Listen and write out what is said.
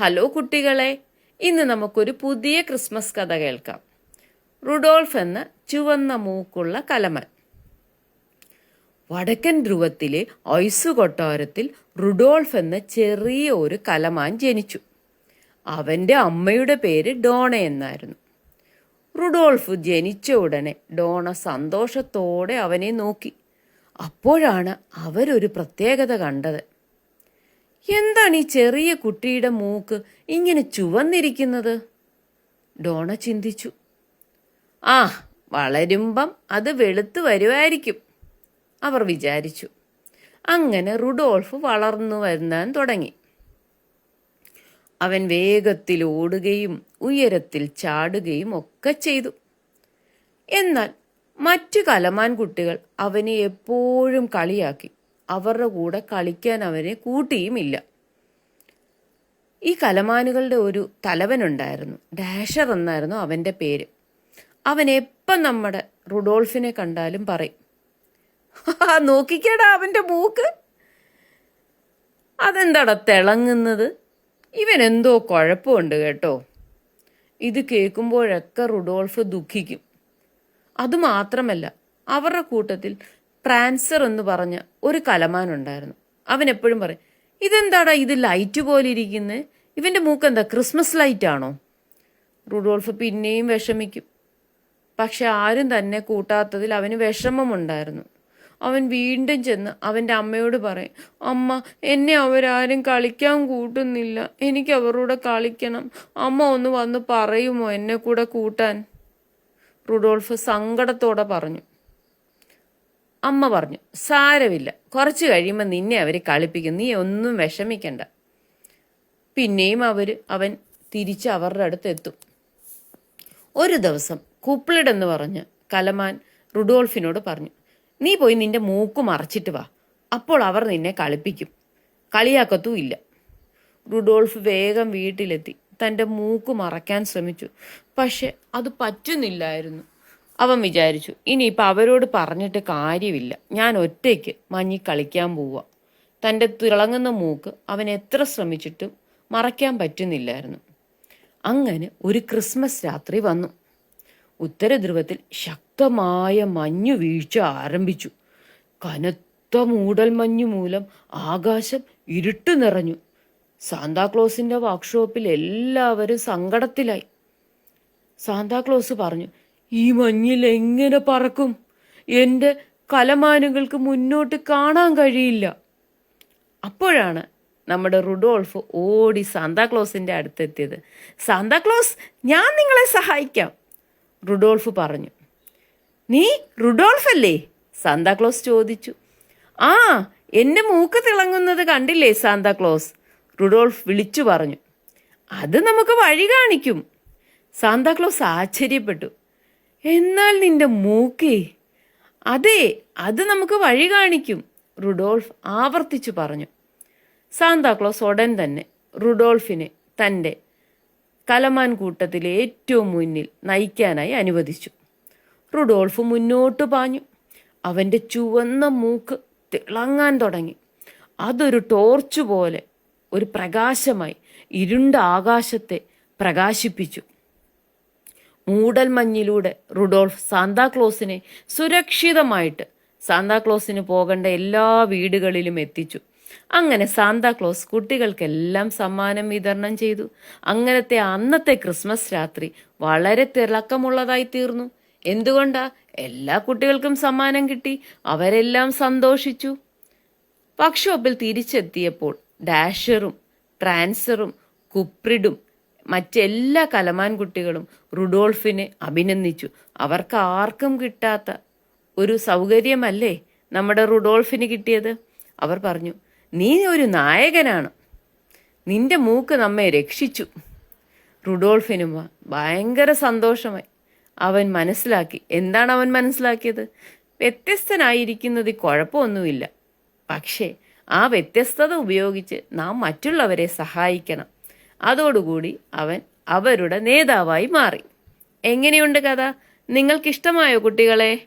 Hello കുട്ടികളെ ഇന്ന് നമുക്കൊരു പുതിയ ക്രിസ്മസ് കഥ കേൾക്കാം. റുഡോൾഫ് എന്ന ചുവന്ന മൂക്കുള്ള കലമൻ. വടക്കൻ ധ്രുവത്തിലെ ഐസ് കൊട്ടാരത്തിൽ റുഡോൾഫ് എന്ന ചെറിയ ഒരു കലമാൻ ജനിച്ചു. അവന്റെ അമ്മയുടെ പേര് ഡോണ എന്നായിരുന്നു. റുഡോൾഫ് ജനിച്ച ഉടനെ ഡോണ സന്തോഷത്തോടെ അവനെ നോക്കി. അപ്പോഴാണ് അവരൊരു പ്രത്യേകത കണ്ടത്. എന്താണ് ഈ ചെറിയ കുട്ടിയുടെ മൂക്ക് ഇങ്ങനെ ചുവന്നിരിക്കുന്നത്? ഡോണ ചിന്തിച്ചു. ആ വളരുമ്പം അത് വെളുത്തു വരുമായിരിക്കും അവർ വിചാരിച്ചു. അങ്ങനെ റുഡോൾഫ് വളർന്നു വരുന്നാൻ തുടങ്ങി. അവൻ വേഗത്തിൽ ഓടുകയും ഉയരത്തിൽ ചാടുകയും ഒക്കെ ചെയ്തു. എന്നാൽ മറ്റു കലമാൻ കുട്ടികൾ അവനെ എപ്പോഴും കളിയാക്കി. അവരുടെ കൂടെ കളിക്കാൻ അവരെ കൂട്ടിയുമില്ല. ഈ കലമാനുകളുടെ ഒരു തലവനുണ്ടായിരുന്നു. ഡാഷർ എന്നായിരുന്നു അവന്റെ പേര്. അവൻ എപ്പം നമ്മുടെ റുഡോൾഫിനെ കണ്ടാലും പറയും "ഹാ, നോക്കിക്കേടാ അവന്റെ മൂക്ക്. അതെന്താടാ തിളങ്ങുന്നത്? ഇവൻ എന്തോ കുഴപ്പമുണ്ട് കേട്ടോ. ഇത് കേൾക്കുമ്പോഴൊക്കെ റുഡോൾഫ് ദുഃഖിക്കും. അതുമാത്രമല്ല അവരുടെ കൂട്ടത്തിൽ പ്രാൻസർ എന്ന് പറഞ്ഞ ഒരു കലമാനുണ്ടായിരുന്നു. അവൻ എപ്പോഴും പറയും ഇതെന്താടാ ഇത് ലൈറ്റ് പോലെ ഇരിക്കുന്നത് ഇവന്റെ മൂക്ക് എന്താ ക്രിസ്മസ് ലൈറ്റ് ആണോ? റുഡോൾഫ് പിന്നെയും വിഷമിക്കും. പക്ഷെ ആരും തന്നെ കൂട്ടാത്തതിൽ അവന് വിഷമമുണ്ടായിരുന്നു. അവൻ വീണ്ടും ചെന്ന് അവന്റെ അമ്മയോട് പറയും അമ്മ എന്നെ അവരാരും കളിക്കാൻ കൂട്ടുന്നില്ല. എനിക്ക് അവരോട് കളിക്കണം. അമ്മ ഒന്ന് വന്ന് പറയുമോ എന്നെ കൂടെ കൂട്ടാൻ? റുഡോൾഫ് സങ്കടത്തോടെ പറഞ്ഞു. അമ്മ പറഞ്ഞു സാരമില്ല. കുറച്ച് കഴിയുമ്പോൾ നിന്നെ അവർ കളിപ്പിക്കും. നീ ഒന്നും വിഷമിക്കണ്ട. പിന്നെയും അവർ അവൻ തിരിച്ച് അവരുടെ അടുത്ത് എത്തും. ഒരു ദിവസം കുപ്പിളിഡ് എന്ന് പറഞ്ഞ് കലമാൻ റുഡോൾഫിനോട് പറഞ്ഞു നീ പോയി നിന്റെ മൂക്ക് മറച്ചിട്ട് വാ. അപ്പോൾ അവർ നിന്നെ കളിപ്പിക്കും. കളിയാക്കത്തും ഇല്ല. റുഡോൾഫ് വേഗം വീട്ടിലെത്തി. തന്റെ മൂക്ക് മറയ്ക്കാൻ ശ്രമിച്ചു. പക്ഷെ അത് പറ്റുന്നില്ലായിരുന്നു. അവൻ വിചാരിച്ചു ഇനിയിപ്പോൾ അവരോട് പറഞ്ഞിട്ട് കാര്യമില്ല. ഞാൻ ഒറ്റയ്ക്ക് മഞ്ഞി കളിക്കാൻ പോവുക തന്റെ തിളങ്ങുന്ന മൂക്ക് അവൻ എത്ര ശ്രമിച്ചിട്ടും മറയ്ക്കാൻ പറ്റുന്നില്ലായിരുന്നു. അങ്ങനെ ഒരു ക്രിസ്മസ് രാത്രി വന്നു. ഉത്തരധ്രുവത്തിൽ ശക്തമായ മഞ്ഞു വീഴ്ച ആരംഭിച്ചു. കനത്ത മൂടൽ മഞ്ഞു മൂലം ആകാശം ഇരുട്ടു നിറഞ്ഞു. സാന്താക്ലോസിന്റെ വർക്ക്ഷോപ്പിൽ എല്ലാവരും സങ്കടത്തിലായി. സാന്താക്ലോസ് പറഞ്ഞു ഈ മഞ്ഞിൽ എങ്ങനെ പറക്കും? എന്റെ കലമാനുകൾക്ക് മുന്നോട്ട് കാണാൻ കഴിയില്ല. അപ്പോഴാണ് നമ്മുടെ റുഡോൾഫ് ഓടി സാന്താക്ലോസിന്റെ അടുത്തെത്തിയത്. സാന്താക്ലോസ് ഞാൻ നിങ്ങളെ സഹായിക്കാം റുഡോൾഫ് പറഞ്ഞു. നീ റുഡോൾഫ് അല്ലേ സാന്താക്ലോസ് ചോദിച്ചു. ആ എന്റെ മൂക്ക് തിളങ്ങുന്നത് കണ്ടില്ലേ സാന്താക്ലോസ് റുഡോൾഫ് വിളിച്ചു പറഞ്ഞു. അത് നമുക്ക് വഴി കാണിക്കും. സാന്താക്ലോസ് ആശ്ചര്യപ്പെട്ടു. എന്നാൽ നിന്റെ മൂക്കേ അതെ അത് നമുക്ക് വഴി കാണിക്കും റുഡോൾഫ് ആവർത്തിച്ചു പറഞ്ഞു. സാന്താക്ലോസ് ഉടൻ തന്നെ റുഡോൾഫിനെ തന്റെ കലമാൻ കൂട്ടത്തിലെ ഏറ്റവും മുന്നിൽ നയിക്കാനായി അനുവദിച്ചു. റുഡോൾഫ് മുന്നോട്ട് പാഞ്ഞു. അവന്റെ ചുവന്ന മൂക്ക് തിളങ്ങാൻ തുടങ്ങി. അതൊരു ടോർച്ച് പോലെ ഒരു പ്രകാശമായി ഇരുണ്ട ആകാശത്തെ പ്രകാശിപ്പിച്ചു. മൂടൽമഞ്ഞിലൂടെ റുഡോൾഫ് സാന്താക്ലോസിനെ സുരക്ഷിതമായിട്ട് സാന്താക്ലോസിന് പോകേണ്ട എല്ലാ വീടുകളിലും എത്തിച്ചു. അങ്ങനെ സാന്താക്ലോസ് കുട്ടികൾക്കെല്ലാം സമ്മാനം വിതരണം ചെയ്തു. അങ്ങനത്തെ അന്നത്തെ ക്രിസ്മസ് രാത്രി വളരെ തിളക്കമുള്ളതായി തീർന്നു. എന്തുകൊണ്ടാ? എല്ലാ കുട്ടികൾക്കും സമ്മാനം കിട്ടി. അവരെല്ലാം സന്തോഷിച്ചു. വർക്ക്ഷോപ്പിൽ തിരിച്ചെത്തിയപ്പോൾ ഡാഷറും ട്രാൻസറും കുപ്രിഡും മറ്റെല്ലാ കലമാൻ കുട്ടികളും റുഡോൾഫിനെ അഭിനന്ദിച്ചു. അവർക്ക് ആർക്കും കിട്ടാത്ത ഒരു സൗകര്യമല്ലേ നമ്മുടെ റുഡോൾഫിന് കിട്ടിയത്? അവർ പറഞ്ഞു നീ ഒരു നായകനാണ്. നിന്റെ മൂക്ക് നമ്മെ രക്ഷിച്ചു. റുഡോൾഫിനും ഭയങ്കര സന്തോഷമായി. അവൻ മനസ്സിലാക്കി. എന്താണ് അവൻ മനസ്സിലാക്കിയത്? വ്യത്യസ്തനായിരിക്കുന്നതിൽ കുഴപ്പമൊന്നുമില്ല. പക്ഷേ ആ വ്യത്യസ്തത ഉപയോഗിച്ച് നാം മറ്റുള്ളവരെ സഹായിക്കണം. അതോടുകൂടി അവൻ അവരുടെ നേതാവായി മാറി. എങ്ങനെയുണ്ട് കഥ? നിങ്ങൾക്കിഷ്ടമായോ കുട്ടികളെ?